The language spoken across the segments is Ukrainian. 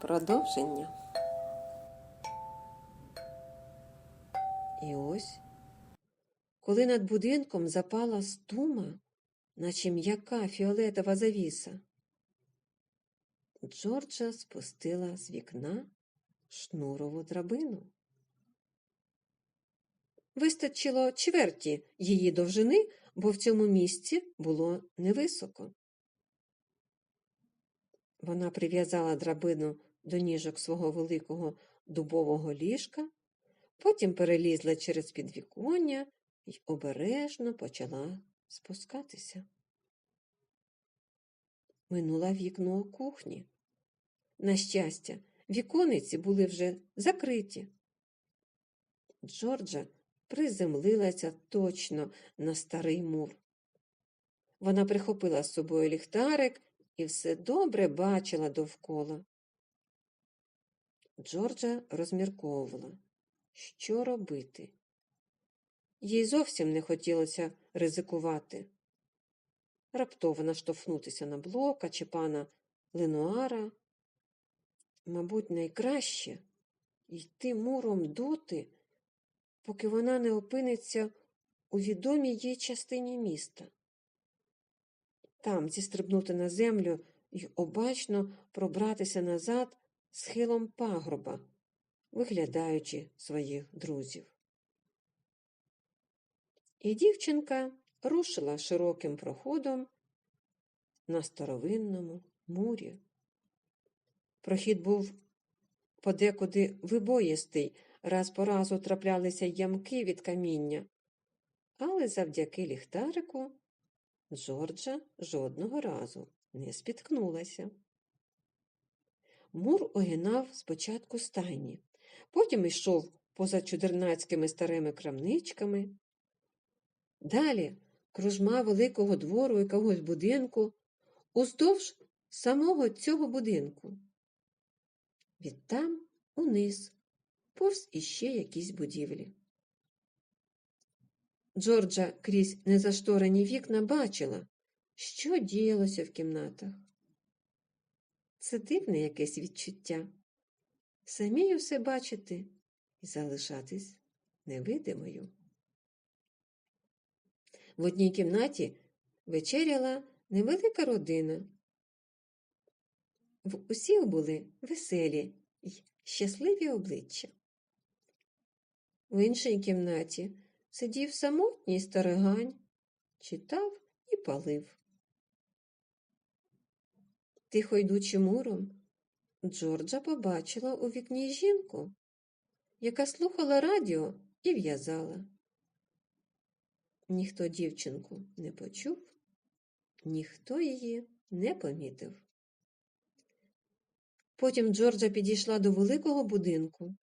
Продовження. І ось, коли над будинком запала стума, наче м'яка фіолетова завіса, Джорджа спустила з вікна шнурову драбину. Вистачило чверті її довжини, бо в цьому місці було невисоко. Вона прив'язала драбину до ніжок свого великого дубового ліжка, потім перелізла через підвіконня і обережно почала спускатися. Минула вікно кухні. На щастя, вікониці були вже закриті. Джорджа приземлилася точно на старий мур. Вона прихопила з собою ліхтарик і все добре бачила довкола. Джорджа розмірковувала, що робити. Їй зовсім не хотілося ризикувати. Раптово наштовхнутися на блока чи пана Ленуара. Мабуть, найкраще йти муром доти, поки вона не опиниться у відомій їй частині міста. Там зістрибнути на землю і обачно пробратися назад схилом пагорба, виглядаючи своїх друзів. І дівчинка рушила широким проходом на старовинному мурі. Прохід був подекуди вибоїстий, раз по разу траплялися ямки від каміння, але завдяки ліхтарику Джорджа жодного разу не спіткнулася. Мур огинав спочатку стайні, потім йшов поза чудернацькими старими крамничками. Далі кружма великого двору якогось будинку уздовж самого цього будинку. Відтам униз, повз іще якісь будівлі. Джорджа крізь незашторені вікна бачила, що діялося в кімнатах. Це дивне якесь відчуття. Самій усе бачити і залишатись невидимою. В одній кімнаті вечеряла невелика родина. В усіх були веселі й щасливі обличчя. В іншій кімнаті сидів самотній старигань, читав і палив. Тихо йдучи муром, Джорджа побачила у вікні жінку, яка слухала радіо і в'язала. Ніхто дівчинку не почув, ніхто її не помітив. Потім Джорджа підійшла до великого будинку.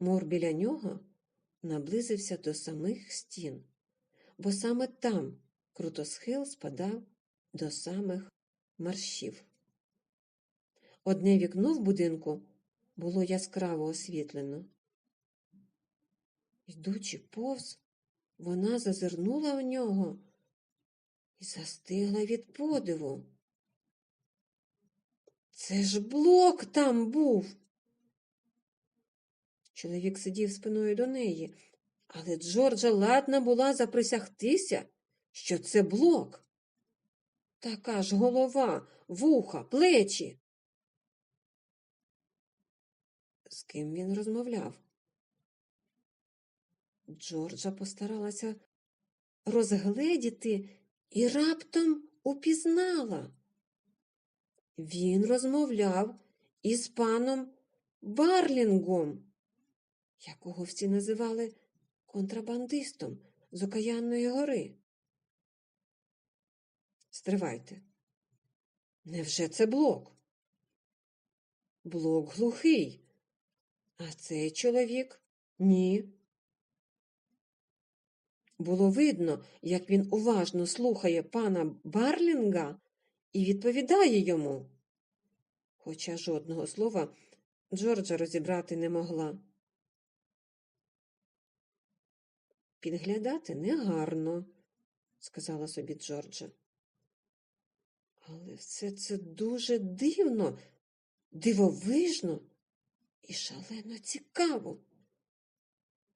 Мур біля нього наблизився до самих стін, бо саме там крутосхил спадав до самих маршів. Одне вікно в будинку було яскраво освітлено. Йдучи повз, вона зазирнула в нього і застигла від подиву. Це ж блок там був. Чоловік сидів спиною до неї, але Джорджа ладна була заприсягтися, що це блок. Така ж голова, вуха, плечі. З ким він розмовляв? Джорджа постаралася розгледіти і раптом упізнала. Він розмовляв із паном Барлінгом, якого всі називали контрабандистом з Окаянної гори. Стривайте. Невже це блок? Блок глухий, а цей чоловік ні. Було видно, як він уважно слухає пана Барлінга і відповідає йому. Хоча жодного слова Джорджа розібрати не могла. Підглядати негарно, сказала собі Джорджа. Але все це дуже дивно дивовижно і шалено цікаво.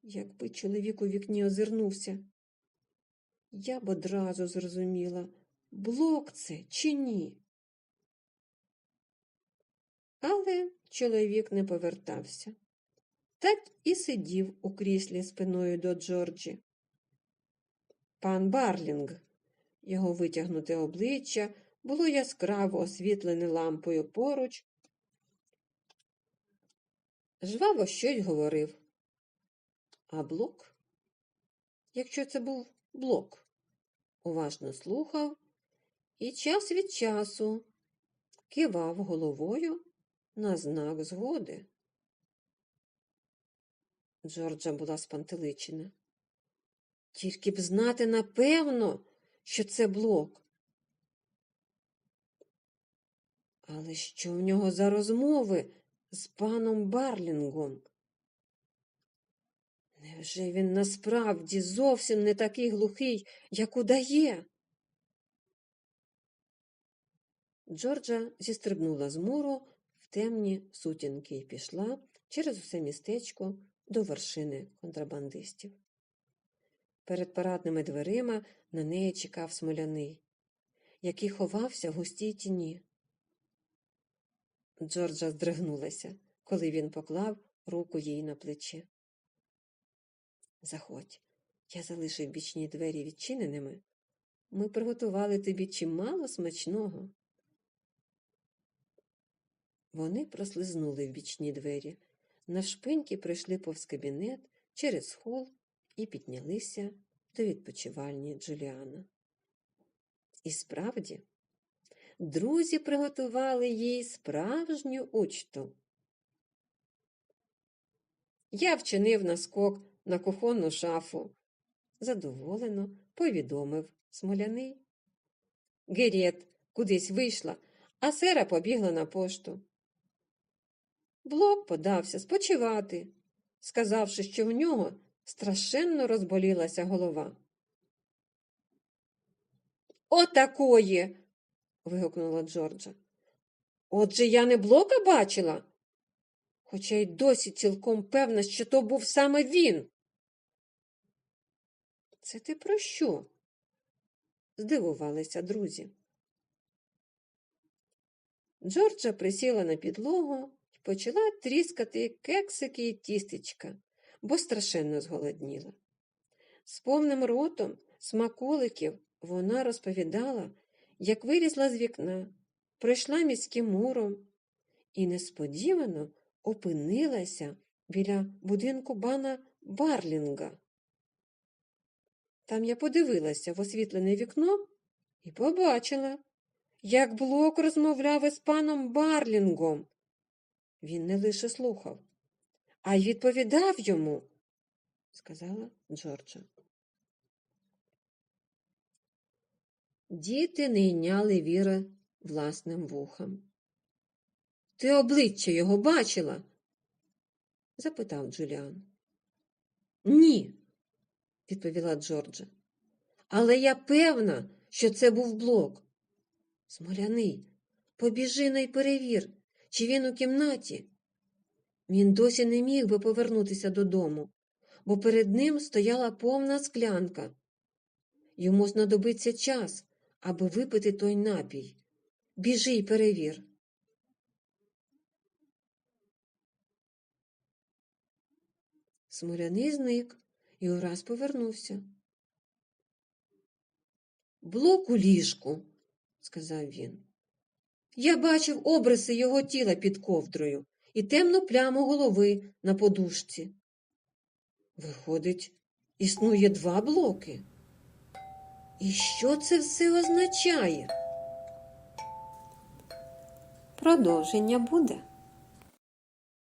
Якби чоловік у вікні озирнувся, я б одразу зрозуміла, блок це чи ні. Але чоловік не повертався. Так і сидів у кріслі спиною до Джорджі. Пан Барлінг, його витягнуте обличчя було яскраво освітлене лампою поруч. Жваво щось говорив. А блок, якщо це був блок, уважно слухав і час від часу кивав головою на знак згоди. Джорджа була спантеличена. Тільки б знати напевно, що це блок. Але що в нього за розмови з паном Барлінгом? Невже він насправді зовсім не такий глухий, як удає? Джорджа зістрибнула з муру в темні сутінки і пішла через усе містечко до вершини контрабандистів. Перед парадними дверима на неї чекав смоляний, який ховався в густій тіні. Джорджа здригнулася, коли він поклав руку їй на плече. Заходь, я залишив бічні двері відчиненими. Ми приготували тобі чимало смачного. Вони прослизнули в бічні двері, навшпиньки пройшли повз кабінет через хол і піднялися до відпочивальні Джуліана. І справді, друзі приготували їй справжню учту. Я вчинив наскок на кухонну шафу, задоволено повідомив смоляний. Герєт кудись вийшла, а сера побігла на пошту. Блок подався спочивати, сказавши, що в нього страшенно розболілася голова. Отакої. Вигукнула Джорджа. Отже, я не блока бачила, хоча й досі цілком певна, що то був саме він. Це ти про що? здивувалися друзі. Джорджа присіла на підлогу і почала тріскати кексики і тістечка, бо страшенно зголодніла. З повним ротом смаколиків вона розповідала, як вилізла з вікна, пройшла міським муром і несподівано опинилася біля будинку бана Барлінга. Там я подивилася в освітлене вікно і побачила, як Блок розмовляв із паном Барлінгом. Він не лише слухав, а й відповідав йому, сказала Джорджа. Діти не йняли віри власним вухам. Ти обличчя його бачила? запитав Джуліан. Ні, відповіла Джорджа. Але я певна, що це був блок. Смоляний, побіжи на й перевір, чи він у кімнаті. Він досі не міг би повернутися додому, бо перед ним стояла повна склянка. Йому знадобиться час, аби випити той напій. Біжи й перевір. Смоляний зник і ураз повернувся. Блок у ліжку, сказав він. Я бачив обриси його тіла під ковдрою і темну пляму голови на подушці. Виходить, існує два блоки. І що це все означає? Продовження буде.